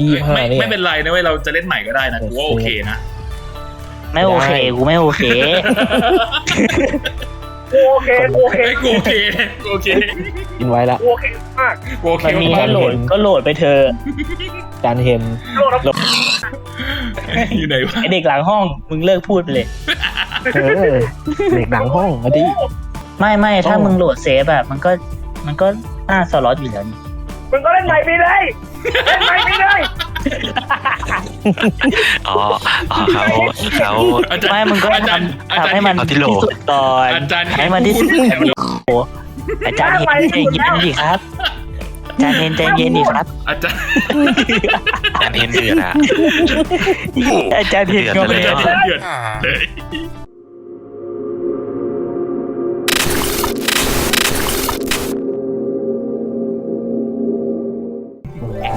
ยี่ห้าไม่เนี่ย ไม่เป็นไรนะเว้ยเราจะเล่นใหม่ก็ได้นะกูว่าโอเคนะไม่โอเคกูไม่โอเค กูโอเคกูโอเคไอ้ยกูโอเคกูโอเคกินไว้ละกูโอเคมากกูโอเคมันมีมาให้กโหลดก็โหลดไปเถอะจานเห็นโลกแล้วๆอยู่ไหนวะไอเด็กหลังห้องมึงเลิกพูดไปเลย เออเด็กหลังห้องมาดิ ไม่ไม่ถ้าอ๋อมึงโหลดเซฟแบบมันก็มันก็น่าสล็อตอยู่แล้วนี่ มึงก็เล่นใหม่ไปเลยเล่นใหม่ไปเลยอ๋ออ๋อเขาเขา อาจารย์ไม่มึงก็อาจารย์ทำทำให้มันเอาที่โหล ที่สุดก่อนอาจารย์ ให้มันที่สุดพูแถวเลยอาจารย์เย็นใจเย็นดิครับอาจารย์เย็นใจเย็นดิครับอาจารย์การเห็นเดือดอะอาจารย์เย็นก็ไม่อาจารย์ได้ เดือดเลย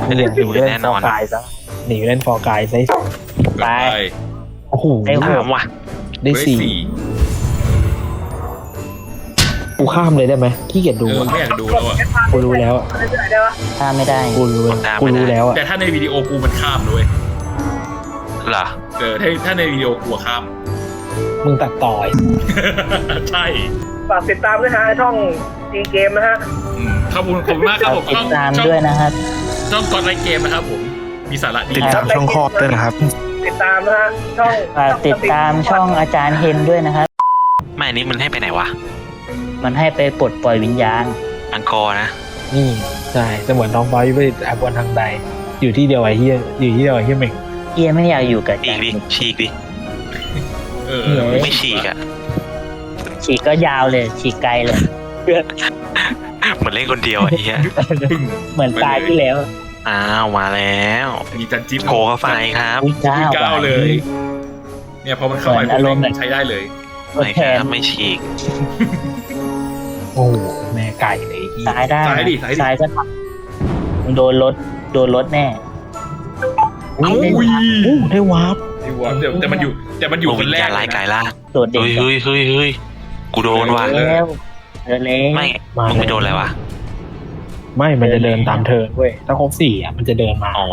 ไม่ได้ดูแน่นอนฟร์กายซะหนีเล่นฟอร์กายซะไป โอ้โหไอ้หั ถามว่ะได้ได้สี่สี่กูข้ามเลยได้ไหมขี้เกียจดูเอออะไม่อยากดูแล้วอะ กูรู้แล้วอะอะไรที่ไหนได้วะถ้าไม่ได้กูรู้กูรู้แล้วอะแต่ถ้าในวิดีโอกูมันข้ามด้วยเหรอเออถ้าถ้าในวิดีโอกูอะข้าม มึงตัดต่อยใช่ฝากติดตามด้วยฮะช่องจีเกมนะฮะอืมขอบคุณขอบคุณมากครับผมติดตามช่องด้วยนะครับ ช่องกดไลค์เกมนะครับผม มีสาระดีติดตามช่องครอบด้วยนะครับ ติดตามนะฮะช่องฝากติดตามช่องอาจารย์เฮนด้วยนะครับ ไม่อันนี้มันให้ไปไหนวะ มันให้ไปปลดปล่อยวิญญาณ อังกอร์นะ นี่ใช่เสมือนท้องฟ้าวิปริตอาบนทางใด อยู่ที่เดียวไอ้เฮียอยู่ที่เดียวไอ้เฮียเหม่งเฮียไม่อยากอยู่กับอาฉีจากรย์ดิ ฉีกดิ เออเหนื่อยไม่ฉีกอะ ฉีกก็ยาวเลย ฉีกไกลเลย เหมือนเล่นคนเดียวอะไอ้เหี้ยพึ่งเหมือนตายที่แล้วอ้าวมาแล้วมีจันจิ๊บโกเข้าไปครับอุ้ยเก้าเก้าเลย เนี่ยพอมันเข้าไปเหมือนอารมณ์แบบใช้ได้เลยทดไม่แทคนรับไม่ฉีก โอ้โหแม่ไก่เลยไอ้เหี้ยซ้ายได้ซ้ายดิซ้ายดิซ้ายก็ทำมึงโดนรถโดนรถแน่เอ้าเล่นอุ้ยโอ้ได้วาร์ปไอ้วะแต่แต่มันอยู่แต่มันอยู่โอ้ควินญแรญากณเลร้ายยกายนะล่าโดดเด็กเฮ้ยเฮ้ยเฮ้ยเฮ้ยกูโดนว่ะแล้ว เดินเลยไม่มามึงไม่โดนอะไรวะ ไม่มันจะเดินตามเธอเว้ยถ้าครบสี่อะมันจะเดินมาอ๋อ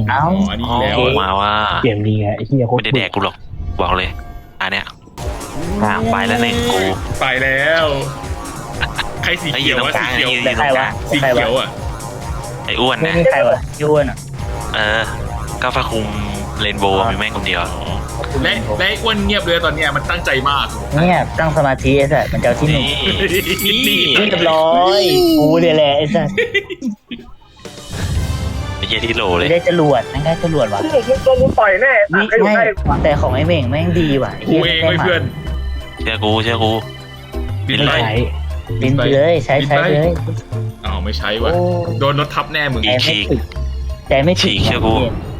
มเอ้าอ๋ออันนี้อ๋อแล้วมาว่าเกมดีไงไอ้เฮียโคตรไม่ได้แดกกูหรอกบอกเลยอันเนี้ยอ่าไปแล้วหนึ่งกูไปแล้ว ใครสีไอ้เขียืยนวตรงวะกสีลางเขียวยืนแต่ใครวะสีใครเขียววะอะไอ้อ้วนไม่นะใช่ใครวะยอ้วนอะเออก็ฟ้าคุม เรนโบว์มีแม่งคนเดียวและและไอ้อ้วนเงียบเลยตอนเนี้ยมันตั้งใจมากเนี่ยตั้งสมาธิไอ้สัสมันจะเอาที่หนึ่งนี่นี่เรียบร้อยกูเนี่ยแหละไอ้สัสไอ้เหี้ยที่โหลเลยไม่ได้จรวดไม่ได้จรวดว่ะมึงมึงโดนกูต่อยแน่ตัดนี่ใครอยู่ไม่ใกล้กว่าแต่ของไอ้เม่งแม่งดีว่ะกูเองไว้เพื่อนเชื่อกูเชื่อกูบินไม่ไปใช้บินไปเลยใช้ใช้เลยอ้าวไม่ใช้วะโดนรถทับแน่มึงใจไม่ถึงใจไม่ถึงฉีกเชื่อกูเออเออ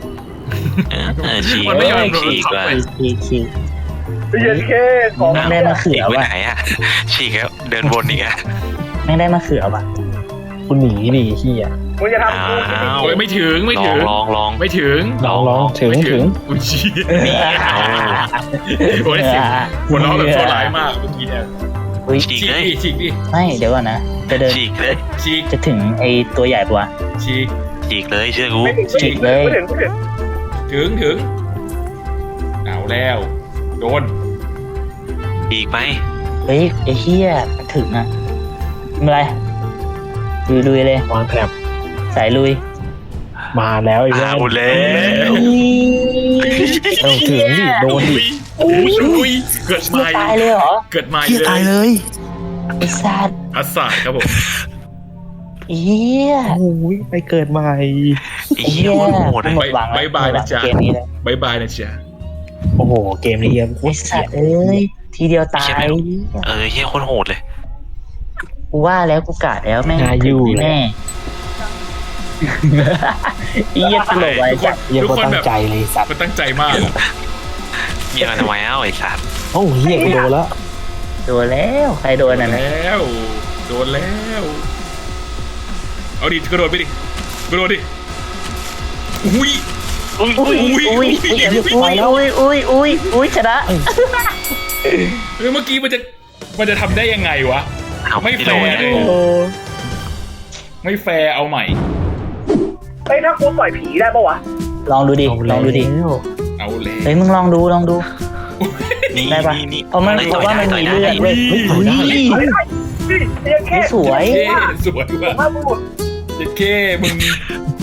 ฉีกมันไม่ยอมโดนฉีกทับว่ะเลยฉีกฉีก เย็นเคของแม่งได้มาเขืฉีอกไปว่ะ ไหนอะฉีกแล้วเดินวนอีกอะแม่งได้มาเขือว่ะคุณหนีดิเฮียมึงจะทำกูอ้าวโอ้ยไม่ถึงไม่ลอถึงงลองลอง ไม่ถึงลองลองถึงไม่ถึงอุ้ยเชี่ยเอาโอ้ยเสียง หัวเราะแบบโซร้ายมากเมื่อกี้เนี่ยอุ้ยฉีกฉีกเลย ดิฉีกดิไม่เดี๋ยวก่อนนะจะเดินฉีกเลย ฉีกจะถึงไอ้ตัวใหญ่ปะวะ ฉีกฉีกเลยเชื่อกู ไม่ถึงฉีกเลยไม่ถึงไม่ถึง ถึงถึงเอาแล้ว โดนฉีกไปเฮ้ยไอ้เหี้ยถึงอะไม่เป็นไรลุยลุยๆเลยวางแถบสายลุยมาแล้วไอ้เหี้ยเอาแล้วเออถึงดิโดนดิโอ้ยอุ้ยเกิดไม่ใหม่ตายเลยเหรอ เกิดใหม่เฮียตายเลยไอ้สัตว์อัสสาดครับผม เหี้ยโอ้ยไปเกิดใหม่ไอ้เหี้ยโคตรโหดเลย หมดหวังแล้วหมดหวังเกมนี้แล้วบายบายนะจ๊ะโอ้โห เกมนี้เฮียโคไอ้ตรสัเสีตยว์เอ้ยทีเดียวตายเออเหี้ยโคตรโหดเลย กูว่าแล้วกูกะแล้วแม่งน่าอยู่เลยแน่ไอ้เหี้ยตลกไว้จัดเฮียก็ตั้งใจเลยสัตว์มันตั้งใจมากอะเหี้ยมันทำไมเอ้าไอ้สัตว์โอ้เฮียกูโดนแล้วโดนแล้ว ใครโดนอะนะแล้ว โดนแล้ว เอาดิกระโดดไปดิกระโดดดิอุ้ยอุ้ยอุ้ยอุ้ยอุ้ยอุ้ยอุ้ยอุ้ยอุ้ยอุ้ยอุ้ยชนะเฮ้ยเมื่อกี้มันจะมันจะทำได้ยังไงวะเอาไม่ที่แฟโหลร์เลยไม่แฟร์เอาใหม่เฮ้ยถ้ากูต่อยผีได้ปะวะ ลองดูดิเอาลองดูดิแล้วเอาเลยเฮ้ยมึงลองดูลองดูนี่ได้ปะนี่นี่เพราะมันต่อยเพราะว่ามันได้มีต่อยได้เลือดเว้ยเฮ้ยต่อยได้อุ้ยต่อยได้นี่เรียนแค่นี่สวยเท่สวยว่ะมาบุรุษ เจ็ดเคมึง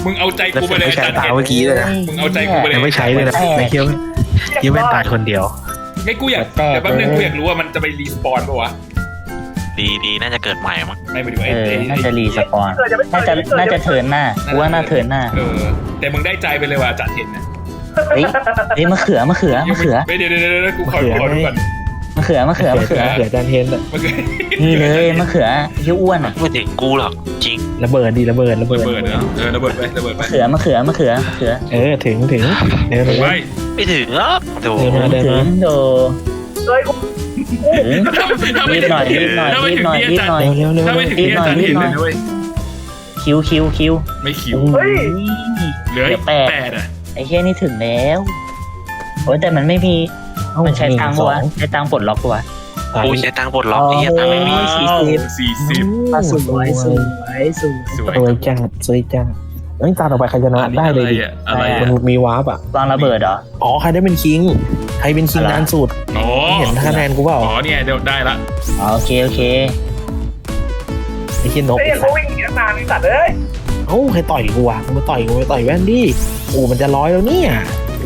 มึงเอาใจแล้วกูไปเลยไม่ใช่อาจารย์ตาเห็นเมื่อกี้เลยนะมึงเอาใจกูไปเลยยังไม่ใช้เลยนะไม่เคี้ยวเคี้ยวแม่งตายคนเดียวไม่กูอยากแตกแต่แป๊บนึงเลยกูอยากรู้ว่ามันจะไปรีสปอนปะวะดีดีน่าจะเกิดใหม่มั้งไม่ไปดูไอ้เออไอ้น่าจะรีสปอนเกิดจะไม่น่าจะเกิดน่าจะเทิร์นหน้ากูว่าน่าเทิร์นหน้า เออ แต่มึงได้ใจไปเลยว่ะอาจารย์เห็นนะเฮ้ยเฮ้ยมะเขือมะเขือมะเขือไม่เดี๋ยวเดี๋ยวเดี๋ยวกูขอมะเขือขอดูก่อน มะเขือมะเขือมะเขือเขือจานเทนอะมันคือนี่เลยมะเขือเหี้ยอ้วนอะไม่ถึงกูหรอกจริงระเบิดดีระเบิดระเบิดระเบิดเนาะเออระเบิดไประเบิดไปมะเขือมะเขือมะเขือมะเขือเออถึงถึงเดินไปไปไม่ถึงหรอกโถเดินมาเดินถึมางโดเลยกูถึงถ้าไม่รีบหน่อยรีบหน่อยถ้าไม่รีบถึงหน่อยที่รีอาบจารหน่อยย์เร็วเร็วถ้าเร็ไม่วถึงที่อาจารย์เห็นเลยนะเว้ยคิวคิวคิวไม่คิวโอ้เฮ้ยเหลือเดี๋อียวกแปดแปดอะไอ้เฮียนี่ถึงแล้วโอ้ยแต่มันไม่มี มันใช้ตังค์ปะวะใช้ตังค์ปลดล็อกปะวะ กูใช้ตังค์ปลดล็อกไอ้เหี้ยตังค์ไม่มี สี่ว้าวสิบสี่สิบสวยสวยสวยสวยสวยจังสวยจังเอ้ยตาต่อไปใครชนะได้เลยดิอะไรมันอะมีวาร์ปอะวางระเบิดเหรอ อ๋อใครได้เป็นคิงใครเป็นคิงอะไรนานสุดอ๋อเห็นคะแนนกูเปล่าอ๋อเนี่ยเดี๋ยวได้ละอ๋อโอเคโอเคไอ้เหี้ยนกไอ้ไอ้ยังสัเขาตว์วิ่งหนีตั้งนานไอ้สัตว์เอ้ยเอ้าใครต่อยกูอะมึงมาต่อยกูมาต่อยแว่นดิโอ้มันจะร้อยแล้วเนี่ย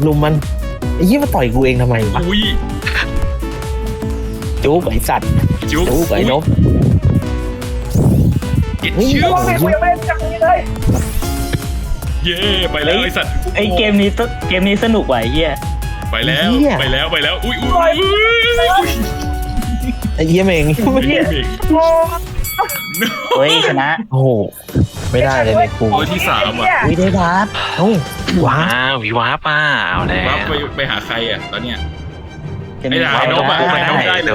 ลุมมัน ไอ้เหี้ยมาต่อยกูเองทำไมวะอุ้ยจุ๊บไอ้สัตว์จุ๊บจุ๊บไอ้นกเก็ตเฮ้ยชื่อกูไม่กูยังไม่ได้จับนี้เลยเย่ไปแล้วไอ้สัตว์ไอ้เกมนี้ตุ๊เกมนี้สนุกว่ะไอ้เฮียไปแล้วเหี้ยไปแล้วไปแล้วอุ้ยอุ้ยอุ้ยอุ้ยไอ้เหี้ยเมงอุ้ยโอ้เฮ้ยชนะโอ้โห ไม่ได้เลยเลยกูตัวที่สามอะวิได้พับเอ้าว้าว้าววิวาป้าเอาแล้วว่าไปไปหาใครอะตอนเนี้ยจะไม่ได้ว้นกอะได้ไปนกได้โถ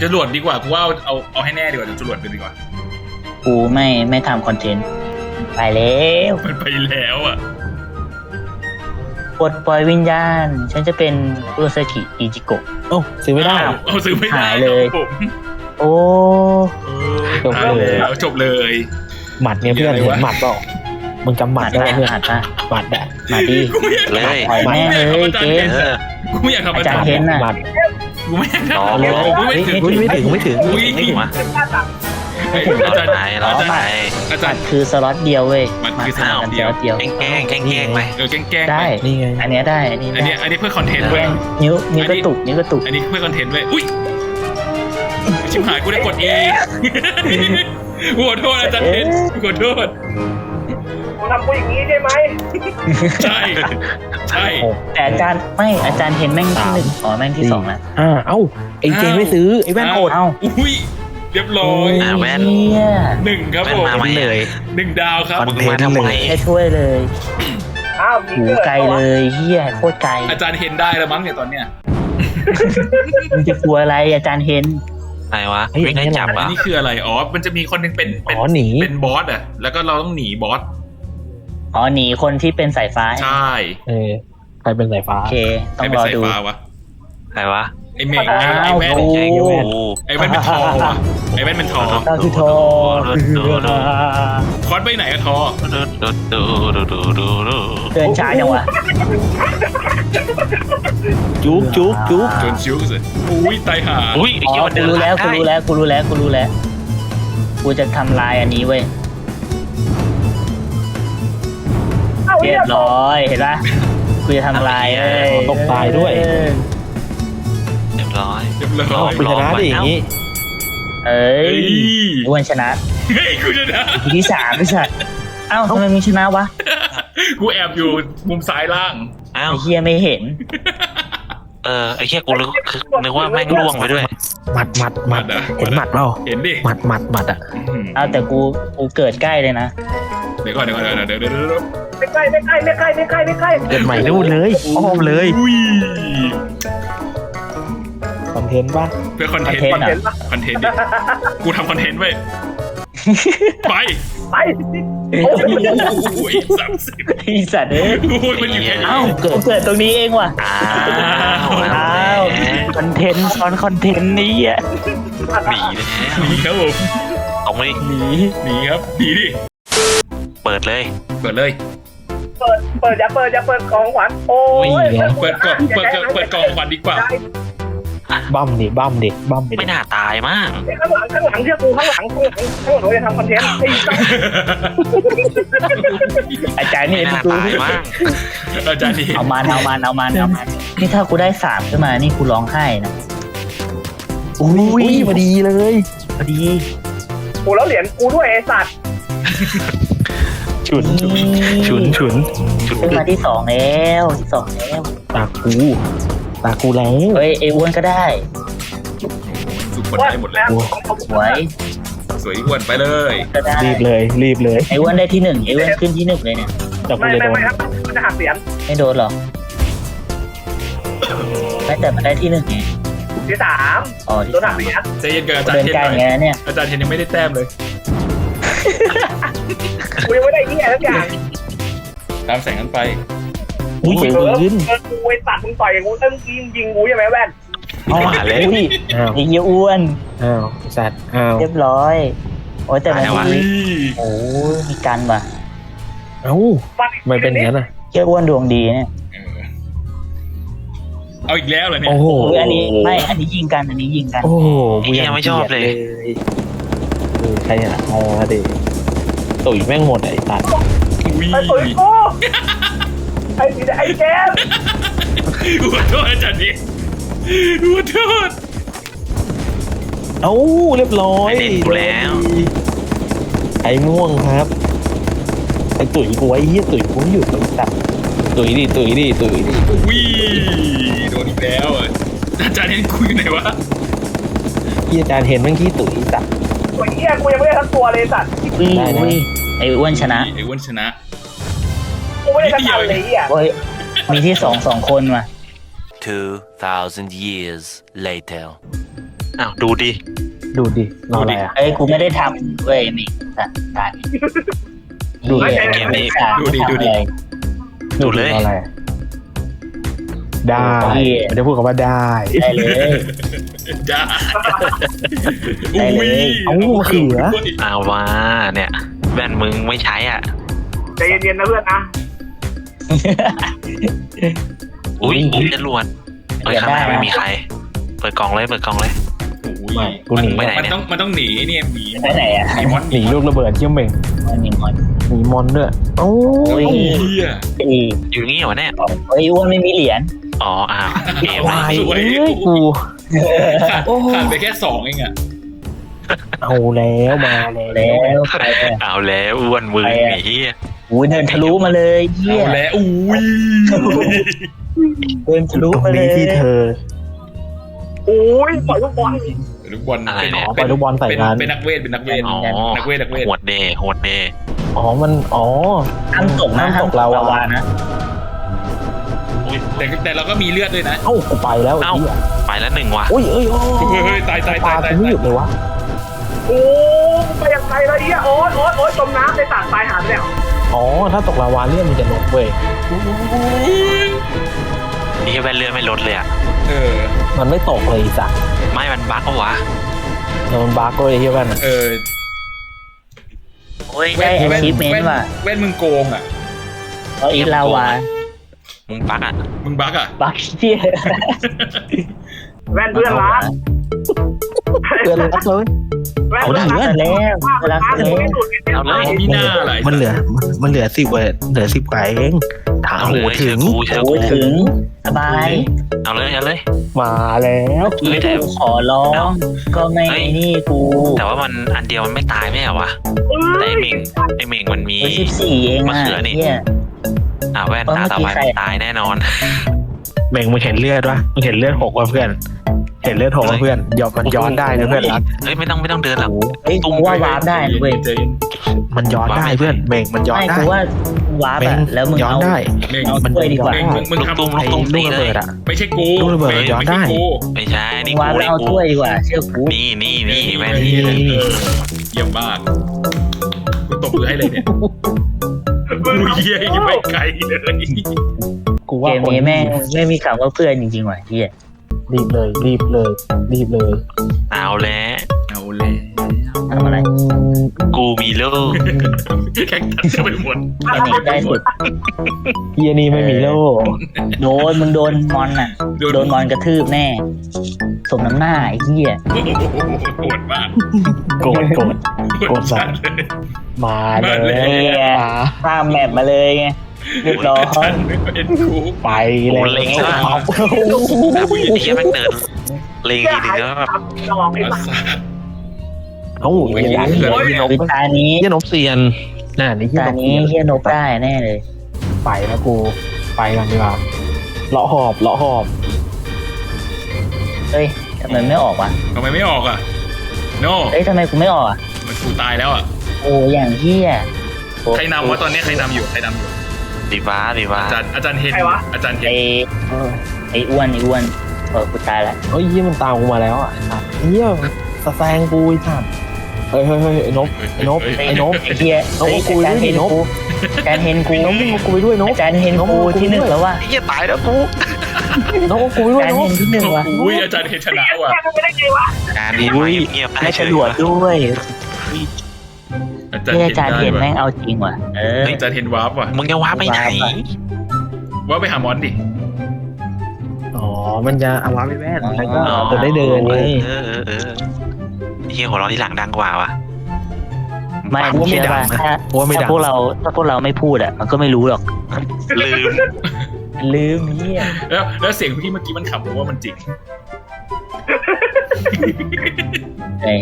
จรวดดีกว่ากูว่าเอาเอาเอาให้แน่ดีกว่าจรวดไปดีกว่ากูไม่ไม่ทำคอนเทนต์ไปแล้วมันไปแล้วอะปลดปล่อยวิญญาณ ฉันจะเป็นอุสถิอิจิโกะเอ้าซื้อไม่ได้อ้าวเอาซื้อไม่ได้หายเลยครับผมโอ้เออตายแล้วจบเลย หมัดเนี่ยเพื่อนเหี้ยอะไรวะเห็นหมัดเปล่ามึงจำหหมัมาดดได้ปะไหมเพื่อนหมาดปะหมัดอะหมาดดิกูไม่อยากเลยปล่อยแม่งเลยเกมเออกูไม่อยากทำอาอาจาจารรย์ย์เทนน่ะหมัดกูไม่อยากทำอ๋ออาจารย์กูไม่ถึงเฮ้ยไม่ถึงไม่ถึงอุ้ยไม่ถึงวะไอ้อาจารย์ไหนเราอาจารไหนย์อาหจามัรดย์คือสล็อตเดียวเว้ยหมัดคือห่างสล็อตกันเดีสยวล็อตเดียวแกล้งแกล้งแกล้งไปเออแกล้งๆได้ไปนี่ไงอันเนี้ยได้อันนี้อันได้เนี้ยอันนี้เพื่อคอนเทนต์แกเว้ยล้งนิ้วนิ้วกระตุกนิ้วกระตุกอันนี้เพื่อคอนเทนต์เว้ยอุ้ยชิบหายกูได้กด E กู ขอโทษอาจารย์เทนกูขอโทษมึงทำกูอย่างนี้ใช่ไหมใช่ ใช่ แต่อาจารย์ไม่อาจารย์เทนแม่งที่หนึ่งอ๋อแม่งที่สองนะอ่าเอ้าไอ้เจนไม่ซื้อไอ้แว่นอดเอ้าอุ้ยเรียบร้อยอ่าแว่นเหี้ยหนึ่งครับแว่นผมมาไหมเลยหนึ่งดาวครับคอนมึงเทนมาต์ทำไมเลยให้ช่วยเลยอ้าวมีหูเกิดไกลเลยเฮียโคตรไกลอาจารย์เห็นได้แล้วมั้งเนี่ยตอนเนี้ยมึงจะกลัวอะไรอาจารย์เห็น ไหนวะเฮ้ยวิ่งได้จับอันอะนี้คืออะไร อ๋อ มันจะมีคนหนึงเป็นเป็นอ๋อหนี เป็นบอสอะ แล้วก็เราต้องหนีบอส อ๋อหนีคนที่เป็นสายฟ้าใช่เออใครเป็นสายฟ้า โอเค ต้ใคอรงเป็นรอสายดู ฟ้าวะ ไหนวะไอเมงไอ้อ้าวไอแว่นโอ้ใช่โอ้โหไอแว่นเป็นทอวะ ไอแว่นเป็นทอก็คือโทรคอสไปไหนอะทอ ดูดูดูดูดูดูดูเดินช้าจังวะ จุ๊บจุ๊บจุ๊บจนชิวสิอุ้ยตายหาอุ้ยไอ้อ๋เหี้ยอมันกูเดินรู้แล้วได้กูรู้แล้วกูรู้แล้วกูรู้แล้วกูจะทำลายอันนี้เว้ยเอ้าเรีเรียยบบร้อยร้อยเห็นปะกูจะทำลายเอ้ยตกตายด้วย เออเรียบร้อย เรียบร้เอ้าอยคุณชนะดิอย่างงี้เอ้เฮ้ยยอ้วนชนะเฮ้ยกูชนะทีที่สามไม่ใช่เอ้าทำไมมึงชนะวะกูแอบอยู่มุมซ้ายล่างอ้าวไอ้เฮียไม่เห็น เออไอ้เหี้ยกูนึกคือนึกว่าแม่งล่วงไปด้วย หมัดหมัดหมัดหมัดอะ เห็นหมัดเปล่าเห็นดิหมัดหมัดหมัดอะอืมเอาแต่กูกูเกิดใกล้เลยนะเดี๋ยวก่อนเดี๋ยวก่อนเดี๋ยวเดี๋ยวเดี๋ยวเดี๋ยวเดี๋ยวไม่ใกล้ไม่ใกล้ไม่ใกล้ไม่ใกล้ไม่ใกล้เกิดใหม่นู่นเลยอ้อมเลยอุ้ยคอนเทนต์ป่ะ เพื่อคอนเทนต์คอนเทนต์เห็นปะคอนเทนต์ดิกูทำคอนเทนต์ไว้ยไป ไป โอ้ยสามสิบไอสัตว์เอ้ยโอ้ยมันอยู่แค่นี้เอ้ากูเกิดตรงนี้เองว่ะอ้าวอ้าวคอนเทนต์ซ้อนคอนเทนต์นี้อะหนีแล้วหนีครับผมตรงนี้หนีหนีครับหนีดิเปิดเลย เปิดเลยเปิดเปิดอย่าเปิดอย่าเปิดของขวัญโอ้ยเปิดกล่องเปิดกล่องเปิดกล่องควันดีกว่า บั้มดิบั้มดิบั้มไปไม่ดิน่าตายมั้งข้างหลังข้างหลังเชื่อกูข้างหลังข้างหลังข้างหลังเราจะทำคอนเทนต์ไอ้สัสอาจารย์นี่ไม่น่ากูตายมั้งอาจารย์ดีเอามันเอามันเอามันเอามันนี่ถ้ากูได้สามขึ้นมานี่กูร้องไห้นะอุ้ยพอดีเลยพอดีกูแล้วเหรียญกูด้วยไอ้สัตว์ฉุนฉุนฉุนขึ้นมาที่สองแล้วที่สองแล้วตากู ตากูแล้วเฮ้ยไอ้อ้วนก็ได้ทุกคนว่าได้หมดเลยแล้ว สวยสวยอ้วนไปเลยก็ได้รีบเลย รีบเลยไอ้อ้วนได้ที่หนึ่งไอ้อ้วนขึ้นที่หนึ่งเลยเนี่ยจากกูไม่จะไม่โดนไม่ครับมันจะหักเหรียญไม่โดนหรอกไม่แต่มันได้ที่หนึ่งไงที่สามอ๋อที่โดนหัสากมเหรียญใจเย็นกับอาจารเดิย์นเทนไกลหน่อยไงเนี่ยอาจารย์เทนยังไม่ได้แต้มเลยกูยังไม่ได้ที่อะไรทุกอย่างตามแสงกันไป อุ้ยเอเปิอดเออกูไอ้สัตว์มึงต่อยกูเติ้งยิงยิงกูใช่ไหมแว่นเอามาแล้วอุ้ยอ้าวไอ้เหี้ยอ้วน อ้าวสัตว์ อ้าว เรียบร้อย โอ้ยแต่มันอะไรวะ มีโอ้ยมีกันว่ะเอ้าฟันทำไมเป็นอย่างนั้นอะเหี้ยอ้วนดวงดีเนี่ยเออเอาอีกแล้วเหรอเนี่ย โอ้โห โอ้ยอันนี้ไม่ อันนี้ยิงกันอันนี้ยิงกันโอ้โหกูไอ้เหี้ยไม่ชอบเลย เออใครอะอ๋อเด็กตุ๋ยแม่งหมดไอ้ตัดอุ้ยไอ้ตุ๋ยกู ไอ้ไอ้แกมขอโทษอาจารย์ดีขอโทษ เอ้าเรียบร้อยไม่เล่นกูแล้ว ไอ้ม่วงครับ ไอ้ตุ๋ยกูไอ้เหี้ยตุ๋ยกูไม่หยุดเลยตัดตุ๋ยดิตุ๋ยดิตุ๋ยดิอุ้ยโดนอีกแล้วอะอาจารย์เทนคุยอยู่ไหนวะพี่อาจารย์เห็นเมื่อกี้ตุ๋ยตัดตัวเหี้ยกูยังไม่ได้ทั้งตัวเลยสัตว์อุ้ยได้นะอุ้ยไอ้อ้วนชนะ ไอ้อ้วนชนะกู ไม่ได้ทั้งอันเลยเหี้ยโอ้ยมีที่สองสองคนว่ะ 2,000 years later. อ้าวดูดิ ดูดิรออะไรอะ เอ้ยกูไม่ได้ทำเว้ยนี่ตัดตัดดูดิเกมนี้ดูดิดูดิ ดูเลย รออะไรอะได้โอ้ยมันจะพูดคำว่าได้ได้เลย จ้าได้เลย เอ้าเขือ เอาว่าเนี่ยแว่นมึงไม่ใช้อะใจเย็นๆนะเพื่อนนะ อุ้ยจรวดเอ้ยข้างหน้าไม่มีใคร เปิดกล่องเลยเปิดกล่องเลย ไม่กูมันหนีไปไหนมันต้องมันต้องหนีเนี่ยหนีไปไหนอะหนีมอนหนีลูกระเบิดเชี่ยเหม่งมันมีมอนหนีมอนด้วยเอ้าโอ้ยเฮียอีอยู่งี้เหรอเนี่ยเฮ้ยอ้วนไม่มีเหรียญอ๋ออ้าวเกมวายเอ้ยกูขาดขาดไปแค่สองเองอะเอาแล้วมาแล้วแล้วไปอะเอาแล้วอ้วนมือไปอะไอ้เหี้ย อุ้ยเดินทะลุมาเลยเหี้ยเอาแล้วอุ้ยเดินทะลุตรงมาเลนี้ยที่เธอโอ้ยปล่อยลูกบอลลูกบอลอะไรเนี่ยปล่อยลูกบอลใส่เป็นกันเป็นนักเวทเป็นนักเวทอ๋อนักเวทนักเวทโหดเดย์โหดเดย์อ๋อมันอ๋อ ห้ามตกนะห้ามตกลาวานะแต่แต่เราก็มีเลือดด้วยนะเอ้ากูไปแล้วไอ้เอ้าเหี้ยไปแล้วหนึ่งว่ะ อุ้ยเอ้ยโอ้เฮ้ยเฮ้ยตายตายปตาลายตายกูไม่หยุดเลยวะโอ้ไปยังไงเลยเหี้ยโอ๊ยโอ๊ยโอ๊ยจมน้ำในสระตายหาไปแล้ว อ๋อ ถ้าตกลาวาเลื่อนมันจะลงเว้ย นี่แว่นเลื่อนไม่ลดเลยอะ เออ มันไม่ตกเลยจ้ะไม่มันบั๊กปะวะแล้วมันบาร์กเลยที่ว่าน่ะเออโอ้ยได้แว่น achievement แว่นว่ะ แว่นมึงโกงอะเพราะอีลาวามึงบั๊กอะมึงบักอะ บักเชี่ยแว่นเพื่อนรักเตือนรักเลย แว่นเอาดิเพื่อนแล้วว่ารักรักแล้วม่สุดเอาเลยมีหน้าอะไรมันเหลือ มันเหลือสิบกว่าเหลือสิบกว่าเองถามหูถึงกูเชื่อโอ้ยถึงสบายเอาเลยเอาเลย มาแล้วเมื่อกี้กูขอร้อง ก็ไม่นี่กูแต่ว่ามันอันเดียวมันไม่ตายไม่เหรอวะแต่ไอเหม่งไอเหม่งมันมีสิบสี่เองมะอะเขือนี่เนี่อ่าแว่นตาต่อไปตายแน่นอนเบ่งมึงเห็นเลือดปะมึงเห็นเลือดหกวะเพื่อน เห็นเลือดหกว่ะเพื่อนย้อนมันย้อนได้นะเพื่อนรักเฮ้ยไม่ต้องไม่ต้องเดินหรอกเฮ้ยกูว่าวาร์ปได้นะเว้ยเจนมันย้อนได้เพื่อนเบ่งมันย้อนไม่ได้กูว่าวาร์ปเบ่งอะแล้วมึงย้อนเอาได้เม่งเอามันถ้วยดีกว่าย้อนมึงมึงลูกทำตุ้มไอ้ลูกตุ้มลูตีกระเลเบิยดอะไม่ใช่กูลูกระเบิดม่ย้อนได้ม่ใช่กูไม่ใช่นี่วาร์ปกูแล้วนี่เอากูถ้วยดีกว่าเชื่อกูนี่นี่นี่แว่นเอนี่อเออเยี่ยมมากกูตบมือให้เลยเนี่ยกูเยี่ยยิ่งไปไกลเลยกูเกว่ามคนนี้แม่งไม่มีคำว่าเพื่อนจริงๆว่ะเฮีย รีบเลย รีบเลย รีบเลยเอาแล้วเอาเลยทำอะไรกูมีลูกแข่งตัดกันไปหมดแค่นี้ได้สุดเฮียนี่ไม่มีโล่โดนมึงโดนมอนอะ โดนมอนกระทืบแน่ สมน้ำหน้าไอ้เหี้ยโอ้โหโหดมากโกรธโกรธโหดจัดเลยมาเลมาเลยยมาข้ามแมปมาเลยไง เรียบร้อยเอ็นคูไปเลยโอ้เล็งซะเอาแล้วผู้หญิงที่แม่งเดินเลงทีนึงแล้วแบบลองไอ้อาสัตว์ซาเอาเฮียโอ้ยเฮียนกคือตานี้เฮียนกเซียนน่ะนี่เฮียตานกนี้เฮียนกได้แน่เลยไปแล้วกู ไปกันดีกว่าเลาะหอบเลาะหอบเฮ้ยทำไมไม่ออกวะทำไมไม่ออกอะ โนเฮ้ยทำไมกูไม่ออกอะมันกูตายแล้วอะโอ้อย่างเฮียโอ้ใครนำวะตอนนี้ใครนำอยู่ใครนำอยู่ ดีว้าดีว้าอาจารย์อาจารย์เฮนอาจารย์เฮไอนไออ้วนไออ้วนเออกูตายละเฮ้ยเฮียมันตามกูมาแล้วอะไอ้สัตว์เฮียสะแซงกูไอ้สัตว์เฮ้ยเฮ้ยเฮ้ยไอ้นกไอ้นกเฮ้ยไอ้นกไอเฮียนกกูอาจารย์ด้วยดิเห็นนกกูอาจารย์เห็นกูนกมึงเอากูไปด้วยนกอาจารย์เห็นกูที่หนึ่งแล้วว่ะไอ้เหี้ยตายแล้วกูนกเอากูไปอาด้วยจารย์นเห็กนที่หนึ่งว่ะอุ้ยอาจารย์เฮนชนะว่ะแค่นั้นไม่ได้ไงวะ งานดีไปเงียบๆได้ไม่เฉฉยลวดด้วย อาจารย์ที่เฮอานจารย์ได้เห็นว่ะแม่งเอาจริงว่ะเอออาจารย์เฮนวาร์ปว่ะมึงจะว้าไปไหนว่าไปหามอนดิอ๋อ มันจะเอาวะไปแว่นแล้วก็อ๋อจะได้เดินไงเออเออเออไอ้เหี้ยหัวเราะที่หลังดังกว่าว่ะไม่กูว่าไม่เชื่อดัป่ะงนะถ้ากูว่าไม่ถ้าดังพวกเราถ้าพวกเราไม่พูดอะ มันก็ไม่รู้หรอก ลืม ลืมเฮียแล้วแล้วเสียงที่เมื่อกี้มันขำผมว่ามันจริง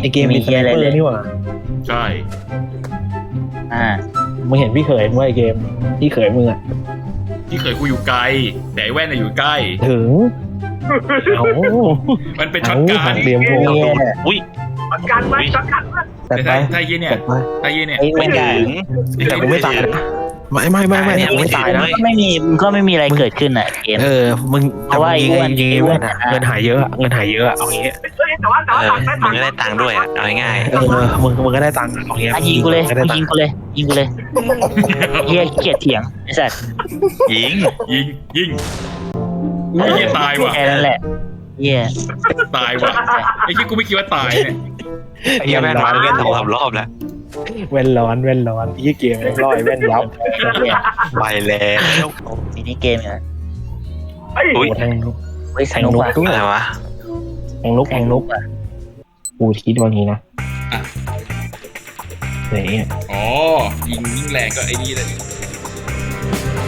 ไอเกมมีมีเฮียอะไรเปอเลยร์นี่หว่าใช่ อ่ามึงเห็นพี่เขยมึงว่าไอเกมพี่เขยมึงอะที่เคยกูอยู่ไกล แต่ไอ้แว่นน่ะอยู่ใกล้ ถึงเอามันเป็นช็อตเอากาหัรกเดียมกูเฮียอุ้ยประกันไหมประกันไหมแต่แต่ไปถ้าถ้าเยี่ยเนี่ยแต่ไปถ้าเยี่ยเนี่ย ไอ้ไม่ไม่ได้ถึงแต่กูไม่ตายนะ ไม่ไม่ไม่ไม่เนี่ยกูไม่ตายนะก็ไม่มีมันก็ไม่มีอะไรเกิดขึ้นอะเกมเออมึงเพราะว่าไอ้อ้วนยิงไอ้ไอ้อ้อ้ววนนอะเงินหายเยอะอะเงินหายเยอะอะเอางี้เฮ้ยแต่ว่าแต่เอว่าอตังค์ได้มึงก็ได้ตังค์ด้วยอะเอาง่ายเออมึงมึงก็ได้ตังค์เอางี้อะยิงกูเลยมึงก็ได้ตังยิงค์กูเลยยิงกูเลยเฮียเกลียดเถียงไอ้สัสๆยิงยิงยิงอุ้ยเหี้ยตายว่ะแค่นั้นแหละ เฮียตายว่ะไอ้ที่กูไม่คิดว่าตายเนี่ยไอ้เหี้ยแม่งมาเล่นสองสามรอบแล้วแว่นร้อนแว่นร้อนยี่เกมแม่งร้อยแว่นยับเฮียไปแล้วมินิเกมเนี่ยเฮ้ยโอ้แทงนกเฮ้ยสแทงนุกนกว่ะด้วยอะไรวะแทงนกแทงนกอะกูคิดว่างี้นะอะไหนอะอ๋อยิงยิ่งแรงก็ไอ้นี่เลย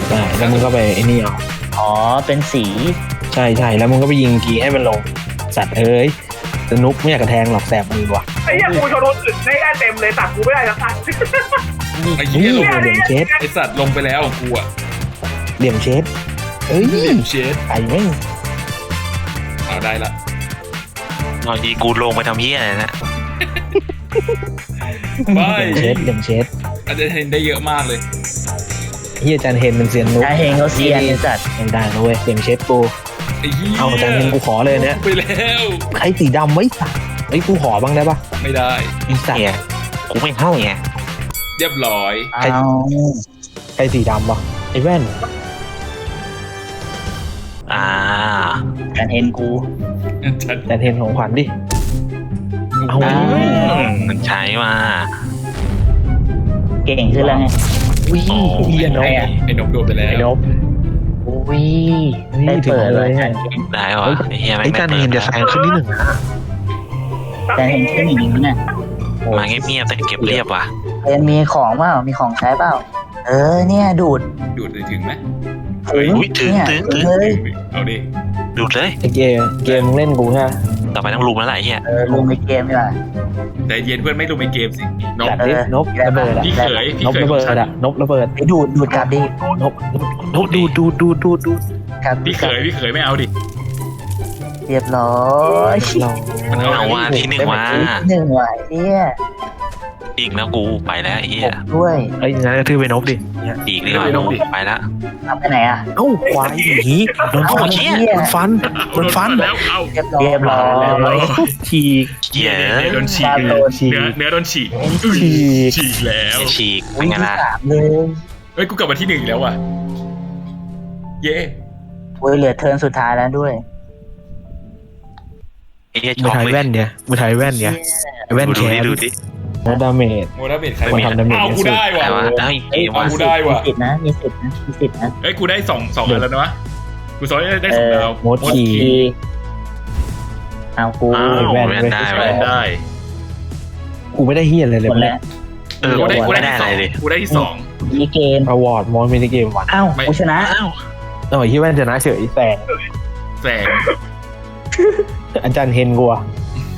ได้แล้วมึงก็ไปไอ้นี่เอาอ๋อเป็นสี ใช่ใช่แล้วมึงก็ไปยิงกีให้มันลง สัตว์เอ้ยสนุกไม่อยากกระแทงหรอกแสบมือว่ะไอ้เหี้ยกูโชว์โดนอื่นได้ได้เต็มเลยตัดกูไม่ได้แล้วตัดไอ้นี่เหี้ยลงเหลี่ยมเชดไอ้สัตว์ลงไปแล้วของกูอะเหลี่ยมเชดเอ้ยเหลี่ยมเชดไก่แม่งเอาได้ละนอนดีกูลงไปทำเหี้ยอะไรนะไปเหลี่ยมเชดเหลี่ยมเชดอาจจะเห็นได้เยอะมากเลยเฮียอาจารย์เฮนเป็นเซียนนุกถ้าเฮงเขาเซียนไอ้สัสไม่ได้นะเว้ยเหลี่ยมเชดกู ไอ้เหี้ยเอาอาจารย์เฮนกูขอเลยเนี่ยไปแล้วใครสีดำไว้สัตว์ไอ้ยกูขอบ้างได้ปะไม่ได้อีสัตว์เนี่ยกูไม่เข้าไงเรียบร้อยใครเอาใครสีดำวะไอ้แว่นอ่าการเห็นกูฉันอาจารย์เฮนของขวัญดิ เอา อ้าวอืมมันใช้มาเก่งขึ้นแล้วไงวิ่งโอ้เฮียนกใครอะไอ้นกโดนไปแล้วไอ้นก อุ้ยนี่ได้ถึงเปิดเลเลยยการอะเห็นได้วะไอ้เหี้ยแม่ไอ้งอาจารย์เฮนจะแซงขึ้นที่หนึ่งนะการเห็นขึ้นอย่างนี้น่ะมาเงียบๆแต่เก็บเรียบว่ะเอ็นมีของเปล่ามีของใช้เปล่า เออเนี่ยดูดดูดเลยถึงไหมถึงอุ้ยถึงเนี่ยถึงถึงเลยเอาดิดูดเลยไอ้เกมเกมมึงเล่นกูใช่ไหม ต่อไปต้องลุมแล้วแหละไอ้เหี้ยเออลงในเกมดีกว่าใจเย็นเพื่อนไม่ลงในเกมสินกจัดดินกระเบิดอะพี่เขยพี่นกเขยระขอเบิงดฉันอะนกระเบิดไปดูดดูดกลับดินกนกดูดูดูดูดูกลับพี่เขยพี่เขยไม่เอาดิ เรียบร้อยเรามันเอาเอาว่าที่หนึ่งว่าหนึ่งว่ะเนี่ย อีกแล้วกูไปแล้วไอ้เหี้ยด้วยเอ้ยงั้นก็ทื่อไปนกดิอีกเลยว่ะกูไปแล้ว เอาไปไหนอะ เอ้าควายหนีโดนฟันเอาเหี้ยโดนฟันโดนฟันแล้วเอาเรียบร้อยเรียบร้อย ฉีกเหี้ยเนื้อโดนฉีกการโดนฉีกเนื้อเนื้อโดนฉีกฉีกฉีกแล้วฉีกอุ้เป็ยนไงที่ล่ะสามเลยเฮ้ยกูกลับมาที่หนึ่งอีกแล้วว่ะ เย้อุ้ยเหลือเทิร์นสุดท้ายแล้วด้วยไอ้เหี้ยมืช็ออกถ่ายเลยแว่นเดียมือถ่ายแว่นเดียแว่นดูแขดินดูดิ โมดาเมจ โมดาเมจใครมันทำดาเมจเอากูได้ว่ะ แต่ว่าได้อีกเอ้ยว่ากูได้ว่ะ มีสิทธิ์นะมีสิทธิ์นะมีสิทธิ์นะ เอ้ยกูได้สองสองอันแล้วนะวะกูสอนได้สองดาวโมดคีทีเอากูอ้าวแว่นแว่นได้แว่แว่นนได้กูไม่ได้เฮียอะไรเลยคนแรกเออกูได้กูไม่ได้ได้ที่สองอะไรเลยกูได้ที่สอง มีเกมอวอร์ดมอนมินิเกมวันอ้าวไม่ กูชนะ อ้าวโอ้ยที่แว่นชนะเฉยแต่แสงอาจารย์เฮนกูอะ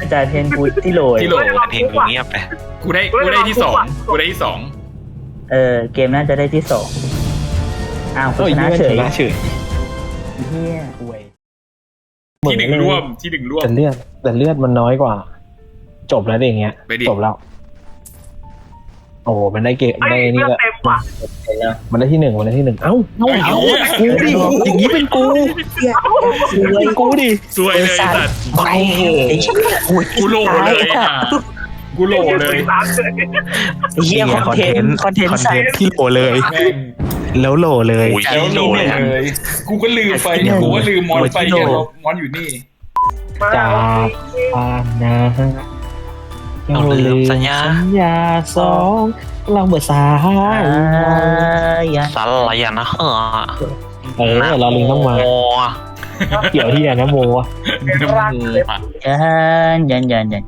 อาจารย์เทนกูที่โรยที่โหลเพลงกูเงียบไปกูได้กูได้ที่สองกูได้ที่สองเออเกมน่าจะได้ที่สองอ้าวกูโอ้ยชนะที่แว่นเฉชยนะเฉยเฮียอวยที่หนึ่งร่วมที่หนึ่งร่วมแต่เลือดแต่เลือดมันน้อยกว่า จบแล้วดิอย่างเงี้ยไปดิจบแล้ว โอ้โหมันได้เกมไอ้ได้ยนี่เลือดก็เต็มว่ะมันได้ที่หนึ่งมันได้ที่หนึ่งเอ้าเอาเอากูดิอย่างนี้เป็นกูเป็นกูดิสวยเลยสัตว์ไปไอ้เหี้ยกูโหลเลยอะกูโหลเลยสามเลยไอ้เฮียคอนเทนต์คอนเทนต์ใส่ที่โหลเลยแม่งแล้วโหลเลยโอ้ยแล้วโหลเลยกูก็ลืมไปเนี่ยกูก็ลืมมอนไปเนี่ยมอนอยู่นี่จากปานนะ เราลืมสัญญาสัญญาสองเราเบอร์สาอ่ายยันสารยานะเออเออเราลิงต้องมาโอ้เกี่ยวที่อะนะโมอะเป็นร่างเล็บยันยันยันยัน